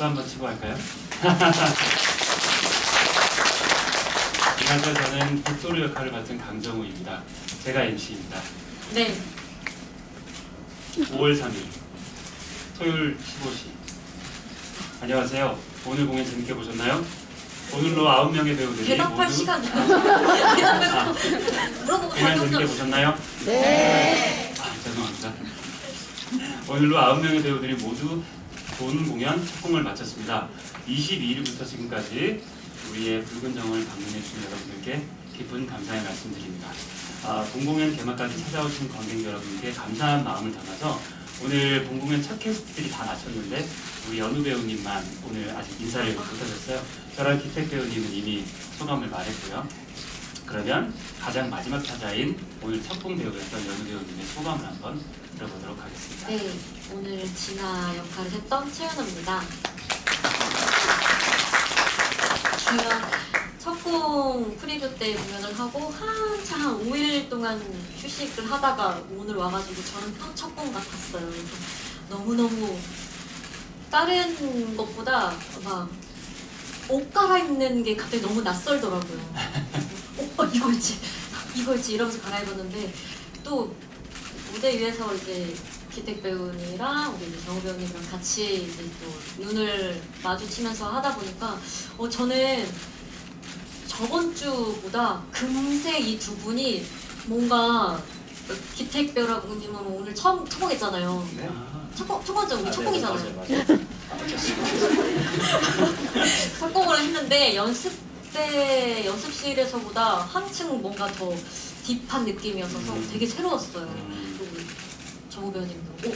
박수 한번 치고 할까요? 안녕하세요. 저는 빅토르 역할을 맡은 강정우입니다. 제가 MC입니다. 네. 5월 3일 토요일 15시 안녕하세요. 오늘 공연 재밌게 보셨나요? 오늘로 9명의 배우들이 대답할 모두 시간이 대답을 아, 물어보고 공연 재밌게 보셨나요? 네. 아, 죄송합니다. 오늘로 9명의 배우들이 모두 본 공연 첫공을 마쳤습니다. 22일부터 지금까지 우리의 붉은 정을 방문해 주신 여러분들께 깊은 감사의 말씀드립니다. 아, 본공연 개막까지 찾아오신 관객 여러분께 감사한 마음을 담아서 오늘 본공연 첫 캐스트들이 다 마쳤는데 우리 연우 배우님만 오늘 아직 인사를 못하셨어요. 저랑 기택 배우님은 이미 소감을 말했고요. 그러면 가장 마지막 타자인 오늘 첫공 배우였던 연우 배우님의 소감을 한번 들어보도록 하겠습니다. 네, 오늘 진아 역할을 했던 최연아입니다. 제가 첫공 프리뷰 때 공연을 하고 한참 한 5일 동안 휴식을 하다가 오늘 와가지고 저는 또 첫공 같았어요. 그래서 너무너무 다른 것보다 막 옷 갈아입는 게 갑자기 너무 낯설더라고요. 오빠 이걸지 이걸지 이러면서 갈아입었는데 또 무대 위에서 이제 기택 배우님이랑 우리 정우 배우님이랑 같이 이제 또 눈을 마주치면서 하다 보니까 어 저는 저번 주보다 금세 이 두 분이 뭔가 기택 배우님은 오늘 처음 초봉했잖아요. 네. 아, 첫, 번- 첫 번째 우리 아. 네, 맞아요, 성공을 했는데 연습 때 연습실에서보다 한층 뭔가 더 딥한 느낌이었어서 음. 되게 새로웠어요. 음. 그리고 우리 정우 배우님도 오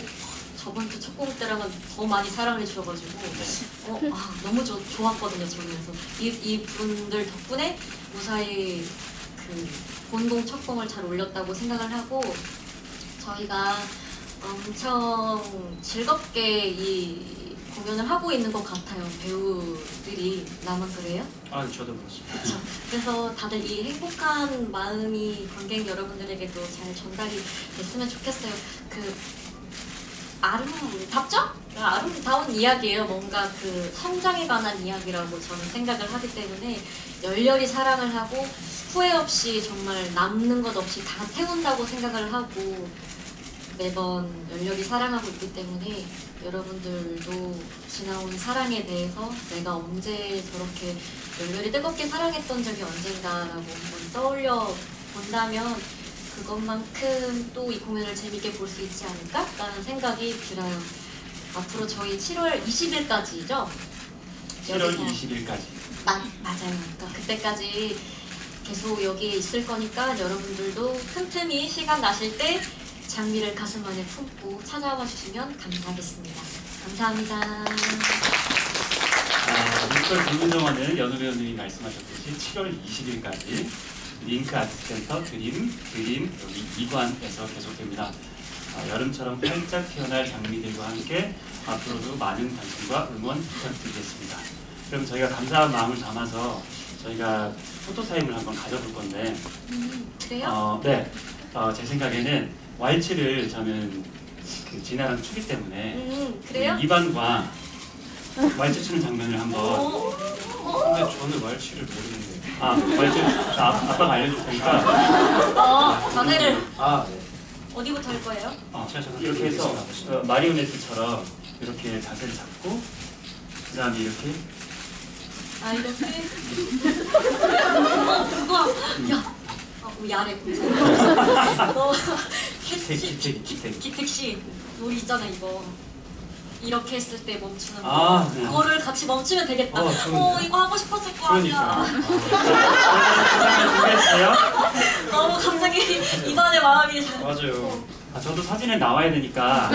저번 주첫곡 때랑은 더 많이 사랑해 주셔가지고 네. 어, 아, 너무 좋, 좋았거든요 저는 그래서 이, 이 분들 덕분에 무사히 그 본공 첫 공을 잘 올렸다고 생각을 하고 저희가 엄청 즐겁게 이 공연을 하고 있는 것 같아요 배우들이 나만 그래요? 아, 저도 그렇습니다. 그렇죠. 그래서 다들 이 행복한 마음이 관객 여러분들에게도 잘 전달이 됐으면 좋겠어요. 그 아름답죠? 아름다운 이야기예요. 뭔가 그 성장에 관한 이야기라고 저는 생각을 하기 때문에 열렬히 사랑을 하고 후회 없이 정말 남는 것 없이 다 태운다고 생각을 하고 매번 열렬히 사랑하고 있기 때문에 여러분들도 지나온 사랑에 대해서 내가 언제 저렇게 열렬히 뜨겁게 사랑했던 적이 언젠가라고 한번 떠올려 본다면 그것만큼 또 이 공연을 재밌게 볼 수 있지 않을까라는 생각이 들어요. 앞으로 저희 7월 20일까지죠? 7월 20일까지 마, 맞아요. 그러니까 그때까지 계속 여기에 있을 거니까 여러분들도 틈틈이 시간 나실 때 장미를 가슴 안에 품고 찾아와 주시면 감사하겠습니다. 감사합니다. 아, 뮤지컬 불문정원은 연우 배우님이 말씀하셨듯이 7월 20일까지 링크 아트센터 드림 드림 여기 2관에서 계속됩니다. 아, 여름처럼 활짝 피어날 장미들과 함께 앞으로도 많은 관심과 응원 부탁드리겠습니다. 그럼 저희가 감사한 마음을 담아서 저희가 포토타임을 한번 가져볼 건데 음, 그래요? 어, 네, 어, 제 생각에는 왈츠를 저는 그 진아랑 추기 때문에 음, 그래요? 이반과 왈츠 추는 장면을 한번 어, 근데 저는 말치를 모르는데. 아 왈츠 아, 아빠가 알려줄 테니까 어, 전해를 아, 네. 어디부터 할 거예요? 어, 이렇게 해서 어, 마리오네트처럼 이렇게 자세를 잡고 그 다음에 이렇게 아, 이렇게? 어, 그거, 야, 아, 우리 야래 너, 기택 기택 기택 기택씨, 우리 있잖아, 이거. 이렇게 했을 때 멈추는 거. 아, 네. 그거를 같이 멈추면 되겠다. 어, 어, 좋은데. 이거 하고 싶었을 거 그러니까. 아니야. 준비했어요? 너무 갑자기 이번에 마음이 잘. 맞아요. 아, 저도 사진에 나와야 되니까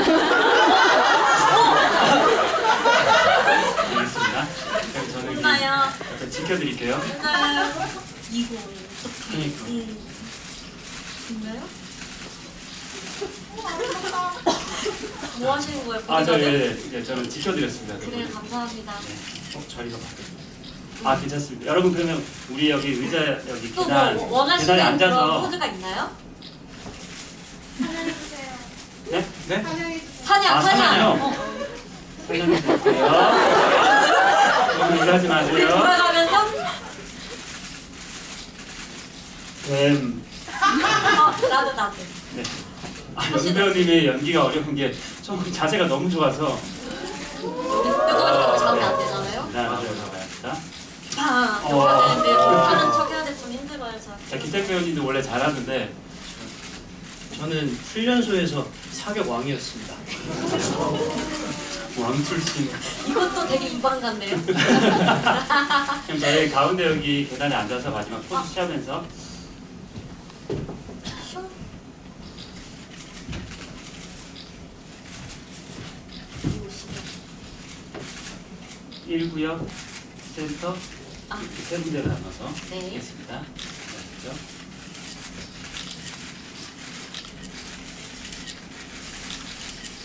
알겠습니다 그럼 저는 혼나요. 약간 지켜드릴게요 혼나요. 이거 어떻게? 그러니까. 음. 있나요? 뭐 하시는 거예요? 아, 저, 보디가드? 예, 예, 저는 지켜드렸습니다. 그래 감사합니다. 네. 어, 자리가 바뀌었네. 아, 괜찮습니다. 여러분, 그러면 우리 여기 의자, 여기 또 계단, 뭐 계단에 원하시는 그런 앉아서. 코드가 있나요? 네? 네? 사냥 아, 사냥. 사냥이요? 어. 설명해 드릴게요. 일하지 우리 마세요. 돌아가면서 뱀. 어, 나도 나도. 네. 아, 연배우님의 연기가 어려운 게좀 자세가 너무 좋아서. 뜨거우니까 잠이 안 되잖아요. 나 맞아요, 잡아야 다 팡! 어. 해야 되는데 못하는 척 해야 돼 좀 힘들어요 저. 자, 기택 배우님도 원래 잘하는데 저는 훈련소에서 사격 왕이었습니다. 왕 출신. 이것도 되게 이방간데요. 그럼 저희 가운데 여기 계단에 앉아서 마지막 포즈 취하면서 1구역 센터 아. 이렇게 세 군데로 나눠서 네. 하겠습니다. 그렇죠?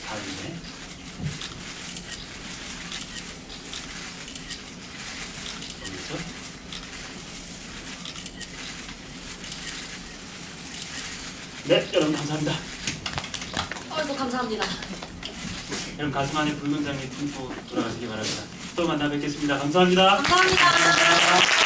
가운데 여기서 네, 여러분 감사합니다. 어이구 감사합니다. 여러분 가슴 안에 붉은 장미 품고 돌아가시기 바랍니다. 또 만나 뵙겠습니다. 감사합니다. 감사합니다.